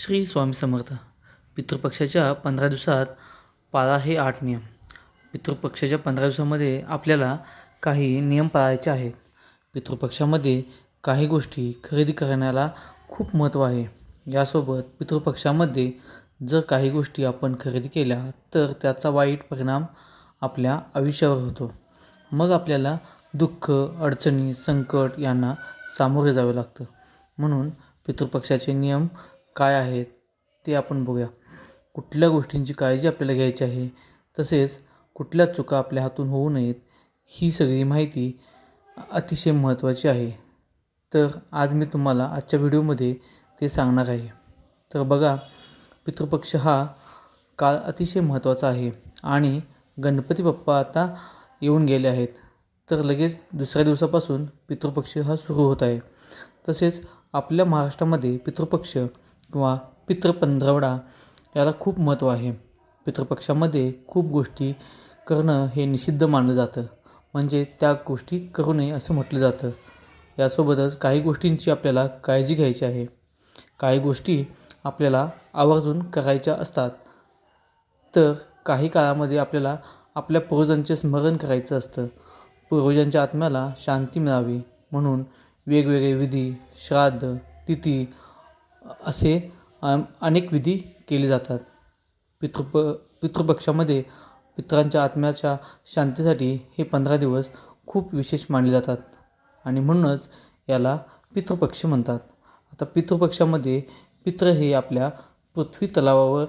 श्री स्वामी समर्थ. पितृपक्षाच्या पंधरा दिवसात पाळा हे आठ नियम. पितृपक्षाच्या पंधरा दिवसामध्ये आपल्याला काही नियम पाळायचे आहेत. पितृपक्षामध्ये काही गोष्टी खरेदी करण्याला खूप महत्त्व आहे. यासोबत पितृपक्षामध्ये जर काही गोष्टी आपण खरेदी केल्या तर त्याचा वाईट परिणाम आपल्या आयुष्यावर होतो. मग आपल्याला दुःख अडचणी संकट यांना सामोरे जावे लागतं. म्हणून पितृपक्षाचे नियम काय आहेत ते आपण बघूया. कुठल्या गोष्टींची काळजी आपल्याला घ्यायची आहे तसेच कुठल्या चुका आपल्या हातून होऊ नयेत ही सगळी माहिती अतिशय महत्त्वाची आहे. तर आज मी तुम्हाला आजच्या व्हिडिओमध्ये ते सांगणार आहे. तर बघा पितृपक्ष हा काळ अतिशय महत्त्वाचा आहे आणि गणपती बाप्पा आता येऊन गेले आहेत. तर लगेच दुसऱ्या दिवसापासून पितृपक्ष हा सुरू होत आहे. तसेच आपल्या महाराष्ट्रामध्ये पितृपक्ष किंवा पितृपंधरवडा याला खूप महत्त्व आहे. पितृपक्षामध्ये खूप गोष्टी करणं हे निषिद्ध मानलं जातं. म्हणजे त्या गोष्टी करू नये असं म्हटलं जातं. यासोबतच काही गोष्टींची आपल्याला काळजी घ्यायची आहे. काही गोष्टी आपल्याला आवर्जून करायच्या असतात. तर काही काळामध्ये आपल्याला आपल्या पूर्वजांचे स्मरण करायचं असतं. पूर्वजांच्या आत्म्याला शांती मिळावी म्हणून वेगवेगळे विधी श्राद्ध तिथी असे अनेक विधी केले जातात. पितृप पितृपक्षामध्ये पितरांच्या आत्म्याच्या शांतीसाठी हे पंधरा दिवस खूप विशेष मानले जातात. आणि म्हणूनच याला पितृपक्ष म्हणतात. आता पितृपक्षामध्ये पित्र हे आपल्या पृथ्वी तलावावर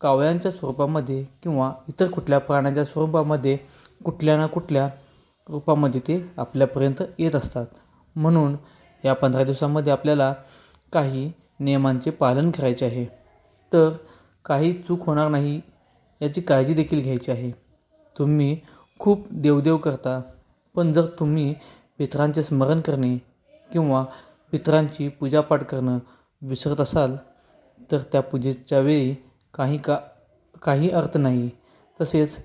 कावळ्यांच्या स्वरूपामध्ये किंवा इतर कुठल्या प्राण्याच्या स्वरूपामध्ये कुठल्या ना कुठल्या रूपामध्ये ते आपल्यापर्यंत येत असतात. म्हणून या पंधरा दिवसामध्ये आपल्याला काही नियमांचे पालन करायचे आहे. तर काही चूक होणार नाही याची काळजी देखील घ्यायची आहे. तुम्ही खूप देवदेव करता पण जर तुम्ही पितरांचे स्मरण करणे किंवा पितरांची पूजापाठ करणं विसरत असाल तर त्या पूजेच्या वेळी काही का काही अर्थ नाही. तसेच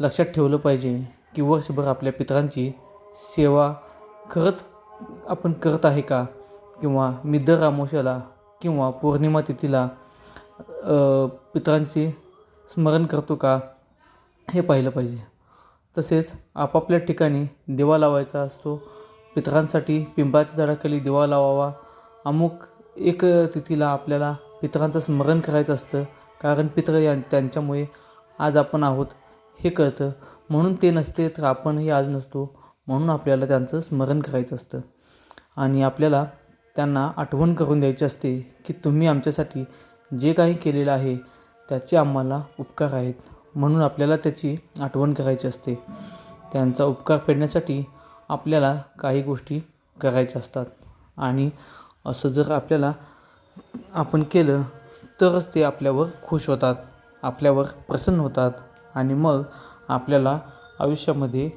लक्षात ठेवलं पाहिजे की वर्षभर आपल्या पितरांची सेवा खरंच आपण करत आहे का? किंवा मी दर अमावस्याला किंवा पौर्णिमा तिथीला पितरांचे स्मरण करतो का हे पाहिलं पाहिजे. तसेच आपापल्या ठिकाणी दिवा लावायचा असतो. पितरांसाठी पिंपळाच्या झाडाखाली दिवा लावावा. अमुक एक तिथीला आपल्याला पितरांचं स्मरण करायचं असतं. कारण पितर या त्यांच्यामुळे आज आपण आहोत हे कळतं. म्हणून ते नसते तर आपणही आज नसतो. म्हणून आपल्याला त्यांचं स्मरण करायचं असतं. आणि आपल्याला त्यांना आठवण करून द्यायची असते की तुम्ही आमच्यासाठी जे काही केलेलं आहे त्याचे आम्हाला उपकार आहेत म्हणून आपल्याला त्याची आठवण करायची असते. त्यांचा उपकार फेडण्यासाठी आपल्याला काही गोष्टी करायच्या असतात. आणि असं जर आपल्याला आपण केलं तरच ते आपल्यावर खुश होतात आपल्यावर प्रसन्न होतात आणि मग आपल्याला आयुष्यामध्ये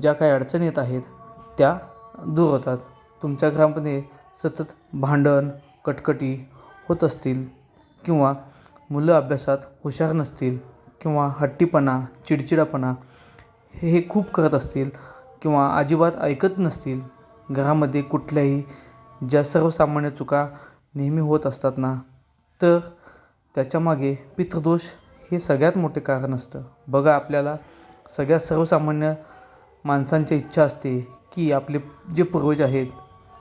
ज्या काही अडचणी येत आहेत त्या दूर होतात. तुमच्या घरामध्ये सतत भांडण कटकटी होत असतील किंवा मुलं अभ्यासात हुशार नसतील किंवा हट्टीपणा चिडचिडापणा हे हे खूप करत असतील किंवा अजिबात ऐकत नसतील घरामध्ये कुठल्याही ज्या सर्वसामान्य चुका नेहमी होत असतात ना तर त्याच्यामागे पितृदोष हे सगळ्यात मोठे कारण असतं. बघा आपल्याला सगळ्यात सर्वसामान्य माणसांची इच्छा असते की आपले जे पूर्वज आहेत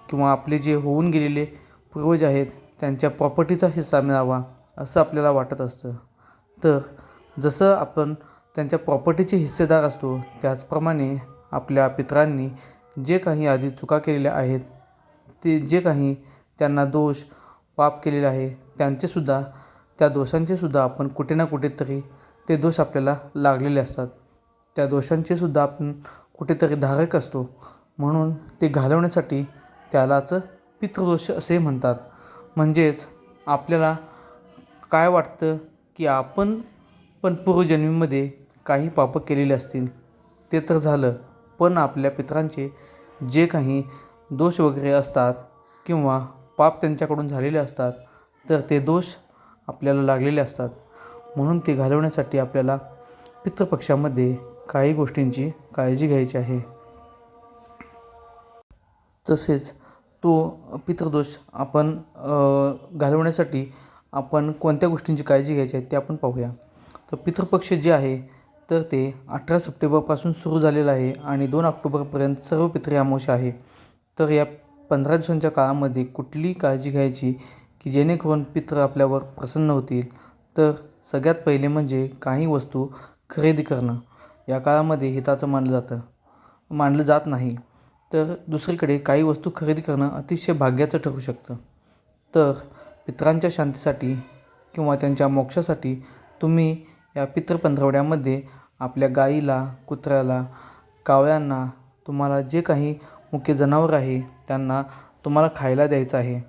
किंवा आपले जे होऊन गेलेले पूर्वज आहेत त्यांच्या प्रॉपर्टीचा हिस्सा मिळावा असं आपल्याला वाटत असतं. तर जसं आपण त्यांच्या प्रॉपर्टीचे हिस्सेदार असतो त्याचप्रमाणे आपल्या पितरांनी जे काही आधी चुका केलेल्या आहेत ते जे काही त्यांना दोष पाप केलेले आहे त्यांचेसुद्धा त्या दोषांचेसुद्धा आपण कुठे ना कुठेतरी ते दोष आपल्याला लागलेले असतात. त्या दोषांचेसुद्धा आपण कुठेतरी धारक असतो. म्हणून ते घालवण्यासाठी त्यालाच पितृदोष असे म्हणतात. म्हणजेच आपल्याला काय वाटतं की आपण पण पूर्वजन्मीमध्ये काही पापं केलेली असतील? ते तर झालं पण आपल्या पितरांचे जे काही दोष वगैरे असतात किंवा पाप त्यांच्याकडून झालेले असतात तर ते दोष आपल्याला लागलेले असतात. म्हणून ते घालवण्यासाठी आपल्याला पितृपक्षामध्ये काही गोष्टींची काळजी घ्यायची आहे. तसेच तो पितृदोष आपण घालवण्यासाठी आपण कोणत्या गोष्टींची काळजी घ्यायची आहे ते आपण पाहूया. तर पितृपक्ष जे आहे तर ते अठरा सप्टेंबरपासून सुरू झालेलं आहे आणि दोन ऑक्टोबरपर्यंत सर्व पितृ अमावस्या आहे. तर या पंधरा दिवसांच्या काळामध्ये कुठली काळजी घ्यायची की जेणेकरून पितृ आपल्यावर प्रसन्न होतील? तर सगळ्यात पहिले म्हणजे काही वस्तू खरेदी करणं. या काळामध्ये हिताचं मानलं जातं मानलं जात नाही. तर दुसरीकडे काही वस्तू खरेदी करणं अतिशय भाग्याचं ठरू शकतं. तर पितरांच्या शांतीसाठी किंवा त्यांच्या मोक्षासाठी तुम्ही या पितृ पंधरवड्यामध्ये आपल्या गाईला कुत्र्याला कावळ्यांना तुम्हाला जे काही मुख्य जनावर आहे त्यांना तुम्हाला खायला द्यायचं आहे.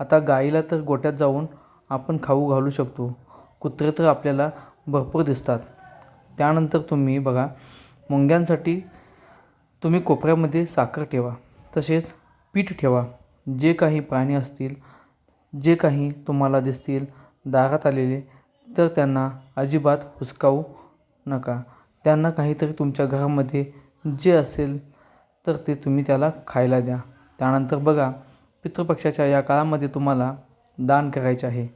आता गाईला तर गोट्यात जाऊन आपण खाऊ घालू शकतो. कुत्रे तर आपल्याला भरपूर दिसतात. त्यानंतर तुम्ही बघा मुंग्यांसाठी तुम्ही कोपऱ्यामध्ये साखर ठेवा तसेच पीठ ठेवा. जे काही प्राणी असतील जे काही तुम्हाला दिसतील दारात आलेले तर त्यांना अजिबात हुसकावू नका. त्यांना काहीतरी तुमच्या घरामध्ये जे असेल तर ते तुम्ही त्याला खायला द्या. त्यानंतर बघा पितृपक्षाच्या या काळामध्ये तुम्हाला दान करायचे आहे.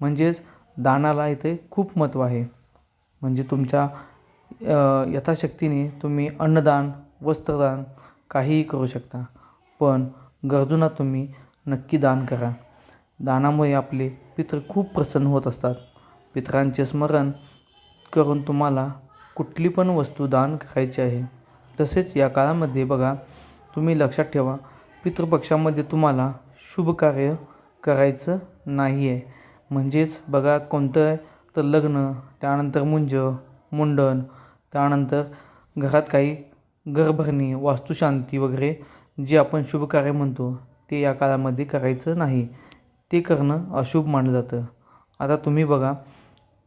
म्हणजेच दानाला इथे खूप महत्त्व आहे. म्हणजे तुमच्या यथाशक्तीने तुम्ही अन्नदान वस्त्रदान काहीही करू शकता. पण गरजूंना तुम्ही नक्की दान करा. दानामुळे आपले पितर खूप प्रसन्न होत असतात. पितरांचे स्मरण करून तुम्हाला कुठली पण वस्तू दान करायची आहे तसेच या काळामध्ये बघा तुम्ही लक्षात ठेवा पितृपक्षामध्ये तुम्हाला शुभ कार्य करायचं नाही आहे म्हणजेच बघा कोणतं आहे तर लग्न त्यानंतर मुंज मुंडन त्यानंतर घरात काही घरभरणी वास्तुशांती वगैरे जे आपण शुभ कार्य म्हणतो ते या काळामध्ये करायचं नाही. ते करणं अशुभ मानलं जातं. आता तुम्ही बघा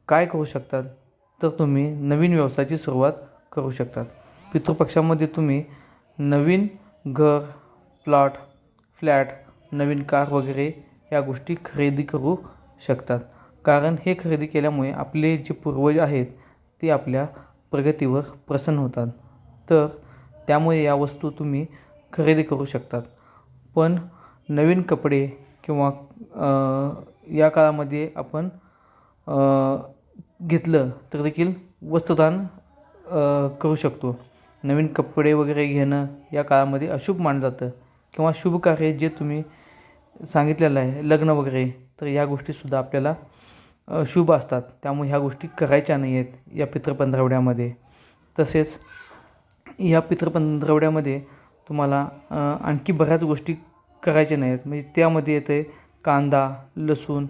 काय करू शकतात? तर तुम्ही नवीन व्यवसायाची सुरुवात करू शकतात. पितृपक्षामध्ये तुम्ही नवीन घर प्लॉट फ्लॅट नवीन कार वगैरे या गोष्टी खरेदी करू शकतात. कारण हे खरेदी केल्यामुळे आपले जे पूर्वज आहेत ते आपल्या प्रगतीवर प्रसन्न होतात. तर त्यामुळे या वस्तू तुम्ही खरेदी करू शकतात. पण नवीन कपडे किंवा या काळामध्ये आपण घेतलं तर देखील वस्त्रदान करू शकतो. नवीन कपडे वगैरे घेणं या काळामध्ये अशुभ मानलं जातं. किंवा शुभ कार्य जे तुम्ही सांगितलेलं आहे लग्न वगैरे तर या गोष्टीसुद्धा आपल्याला शुभ असतात. त्यामुळे ह्या गोष्टी करायच्या नाही आहेत या पितृपंधरवड्यामध्ये तसेच या पितृपंधरवड्यामध्ये तुम्हाला आणखी बऱ्याच गोष्टी करायच्या नाही आहेत म्हणजे त्यामध्ये येते कांदा लसूण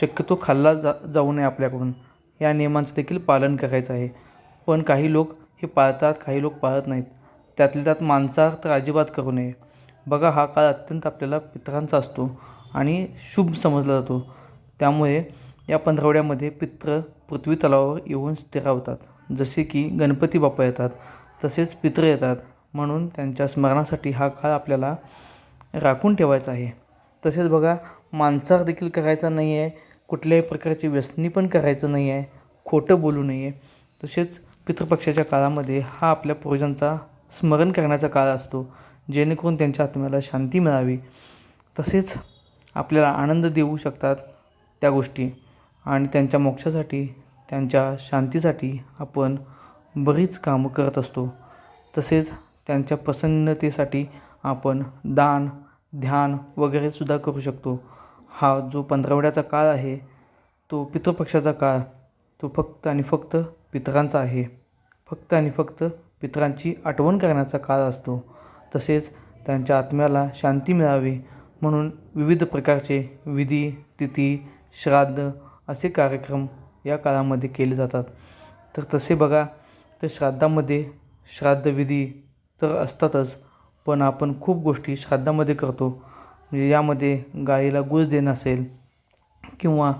शक्यतो खाल्ला जा जाऊ नये आपल्याकडून. या नियमांचं देखील पालन करायचं आहे. पण काही लोक हे पाळतात काही लोक पाळत नाहीत. त्यातल्या त्यात मांसाहार तर अजिबात करू नये. बघा हा काळ अत्यंत आपल्याला पित्रांचा असतो आणि शुभ समजला जातो. त्यामुळे या पंधरवड्यामध्ये पित्र पृथ्वी तलावावर येऊन स्थिरावतात. जसे की गणपती बाप्पा येतात. तसेच पित्र येतात. म्हणून त्यांच्या स्मरणासाठी हा काळ आपल्याला राखून ठेवायचा आहे. तसेच बघा मांसाहार देखील करायचा नाही आहे कुठल्याही प्रकारची व्यसनी पण करायचं नाही आहे खोटं बोलू नये. तसेच पितृपक्षाच्या काळामध्ये हा आपल्या पूर्वजांचा स्मरण करण्याचा काळ असतो जेणेकरून त्यांच्या आत्म्याला शांती मिळावी. तसेच आपल्याला आनंद देऊ शकतात त्या गोष्टी. आणि त्यांच्या मोक्षासाठी त्यांच्या शांतीसाठी आपण बरीच कामं करत असतो. तसेच त्यांच्या प्रसन्नतेसाठी आपण दान ध्यान वगैरेसुद्धा करू शकतो. हा जो पंधरवड्याचा काळ आहे तो पितृपक्षाचा काळ. तो फक्त आणि फक्त पितरांचा आहे. फक्त आणि फक्त पितरांची आठवण करण्याचा काळ असतो. तसेच त्यांच्या आत्म्याला शांती मिळावी म्हणून विविध प्रकारचे विधी तिथी श्राद्ध असे कार्यक्रम या काळामध्ये केले जातात. तर तसे बघा तर श्राद्धामध्ये श्राद्धविधी तर असतातच पण आपण खूप गोष्टी श्राद्धामध्ये करतो. म्हणजे यामध्ये गाईला गूळ देणं असेल किंवा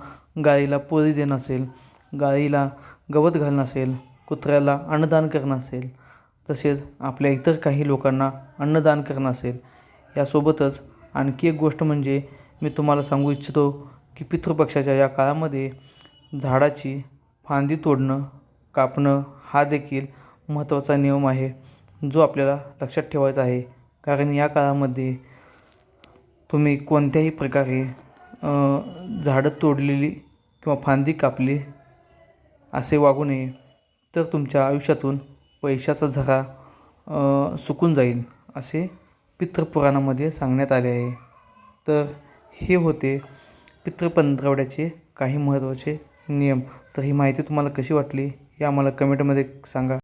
गाईला पोळी देणं असेल गाईला गवत घालणं असेल कुत्र्याला अन्नदान करणं असेल तसेच आपल्या इतर काही लोकांना अन्नदान करणं असेल यासोबतच आणखी एक गोष्ट म्हणजे मी तुम्हाला सांगू इच्छितो की पितृपक्षाच्या या काळामध्ये झाडाची फांदी तोडणं कापणं हा देखील महत्त्वाचा नियम आहे जो आपल्याला लक्षात ठेवायचा आहे. कारण या काळामध्ये तुम्ही कोणत्याही प्रकारे झाडं तोडलेली किंवा फांदी कापली असे वागू नये तर तुमच्या आयुष्यातून पैशाचा झरा सुकून जाईल असे पितृपुराणामध्ये सांगण्यात आले आहे. तर हे होते पितृपंधरवड्याचे काही महत्त्वाचे नियम. तर ही माहिती तुम्हाला कशी वाटली? हे आम्हाला कमेंटमध्ये सांगा.